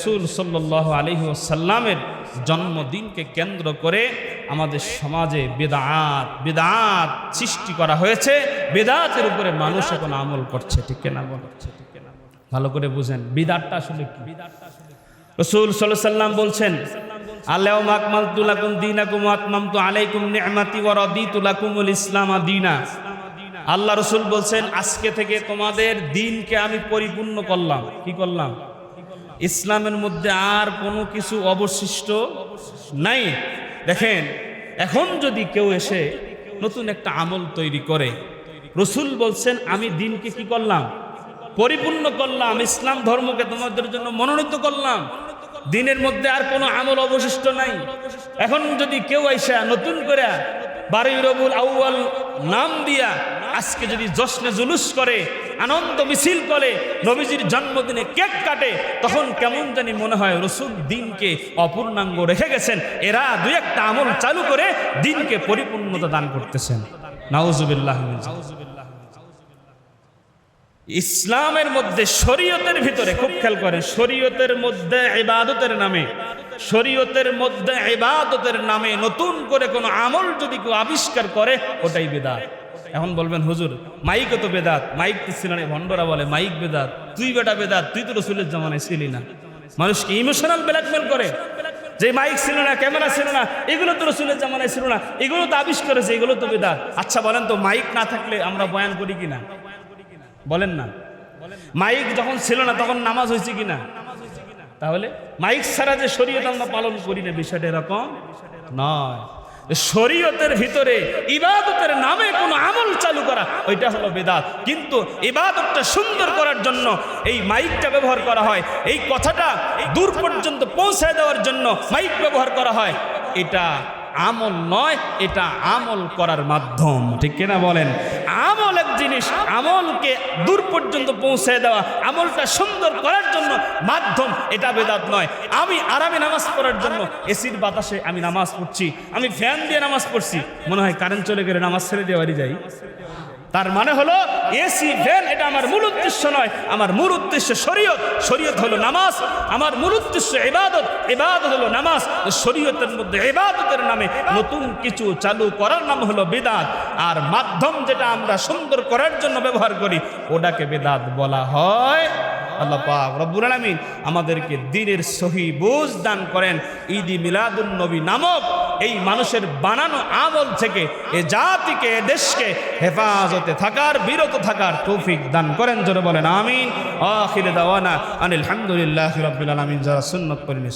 রসুল সাল্লাহ আলহি সাল্লামের জন্মদিনকে কেন্দ্র করে আমাদের সমাজে বেদাত বেদাত সৃষ্টি করা হয়েছে। বেদাতের উপরে মানুষ এখন আমল করছে, ঠিক না বলছে ভালো করে বুঝেন, বিদাতটা আসলে কি? রসুল সাল্লাহ সাল্লাম বলছেন আল্লাহ আকমাল তুলাকুম দিনাকুম আতমাম তু আলাইকুম নি'মাতি ওয়া রাদিতু লাকুমুল ইসলাম দিনা। আল্লাহ রসুল বলছেন, আজকে থেকে তোমাদের দিনকে আমি পরিপূর্ণ করলাম। কি করলাম? ইসলামের মধ্যে আর কোনো কিছু অবশিষ্ট নাই। দেখেন, এখন যদি কেউ এসে নতুন একটা আমল তৈরি করে, রসুল বলছেন, আমি দিনকে কি করলাম? পরিপূর্ণ করলাম, ইসলাম ধর্মকে তোমাদের জন্য মনোনীত করলাম। দিনের মধ্যে আর কোনো আমল অবশিষ্ট নাই। এখন যদি কেউ আইসা নতুন করে বারোই রবুল আউয়াল নাম দিয়া আজকে যদি জশ্নে জুলুস করে আনন্দ মিছিল করে নবীজির জন্মদিনে কেক কাটে, তখন কেমন জানি মনে হয় রসুল দিনকে অপূর্ণাঙ্গ রেখে গেছেন। এরা দুই একটা আমল চালু করে দিনকে পরিপূর্ণতা দান করতেছেন। নাউজুবিল্লাহ ইসলামের মধ্যে শরীয়তের ভিতরে খুব খেয়াল করে শরীয়তের মধ্যে ইবাদতের নামে, শরীয়তের মধ্যে ইবাদতের নামে নতুন করে কোনো আমল যদি কেউ আবিষ্কার করে, ওটাই বেদাত। এখন বলবেন, হুজুর, মাইকও তো বেদাত, মাইক তো ছিল না ভণ্ডরা বলে, মাইক বেদাত, তুই বেটা বেদাত, তুই তো রসুলের জামানায় ছিলি না। মানুষকে ইমোশনাল ব্ল্যাকমেল করে? যে মাইক ছিল না, ক্যামেরা ছিল না, এগুলো তো রসুলের জামানায় ছিল না, এগুলো তো আবিষ্কার হয়েছে এগুলো তো বেদাত। আচ্ছা বলেন তো, মাইক না থাকলে আমরা বয়ান করি কিনা? বলেন না। মাইক যখন ছিল না, তখন নামাজ হয়েছে কিনা? তাহলে মাইক ছাড়া যে শরীয়ত আমরা পালন করি না, বিষয়টা এরকম নয়। শরীয়তের ভিতরে ইবাদতের নামে কোনো আমল চালু করা, ওইটা হলো বেদাত। কিন্তু ইবাদতটা সুন্দর করার জন্য এই মাইকটা ব্যবহার করা হয়, এই কথাটা দূর পর্যন্ত পৌঁছায় দেওয়ার জন্য মাইক ব্যবহার করা হয়। এটা আমল নয়, এটা আমল করার মাধ্যম। ঠিক কিনা বলেন? আমল এক জিনিস, আমলকে দূর পর্যন্ত পৌঁছে দেওয়া, আমলটা সুন্দর করার জন্য মাধ্যম, এটা বেদাত নয়। আমি আরামে নামাজ পড়ার জন্য এসির বাতাসে আমি নামাজ পড়ছি, আমি ফ্যান দিয়ে নামাজ পড়ছি। মনে হয় কারেন্ট চলে গেলে নামাজ ছেড়ে দেওয়ারই যাই। তার মানে হলো এসি ভ্যান এটা আমার মূল উদ্দেশ্য নয়। আমার মূল উদ্দেশ্য শরীয়ত। শরীয়ত হলো নামাজ। আমার মূল উদ্দেশ্য এবাদত এবাদত হলো নামাজ। শরীয়তের মধ্যে ইবাদতের নামে নতুন কিছু চালু করার নাম হলো বেদাত। আর মাধ্যম যেটা আমরা সুন্দর করার জন্য ব্যবহার করি, ওটাকে বেদাত বলা হয় আল্লাহ পাক রব্বুল আলামিন আমাদেরকে দিনের সহি বুঝ দান করেন। ঈদি মিলাদুন নবী নামক এই মানুষের বানানো আমল থেকে এ জাতিকে, এ দেশকে হেফাজতে থাকার, বিরত থাকার তৌফিক দান করেন। জোরে বলেন, আমিন। আখিরে দাওয়ানা আনিল হামদুলিল্লাহ রাব্বিল আলামিন। যারা সুন্নত করেনি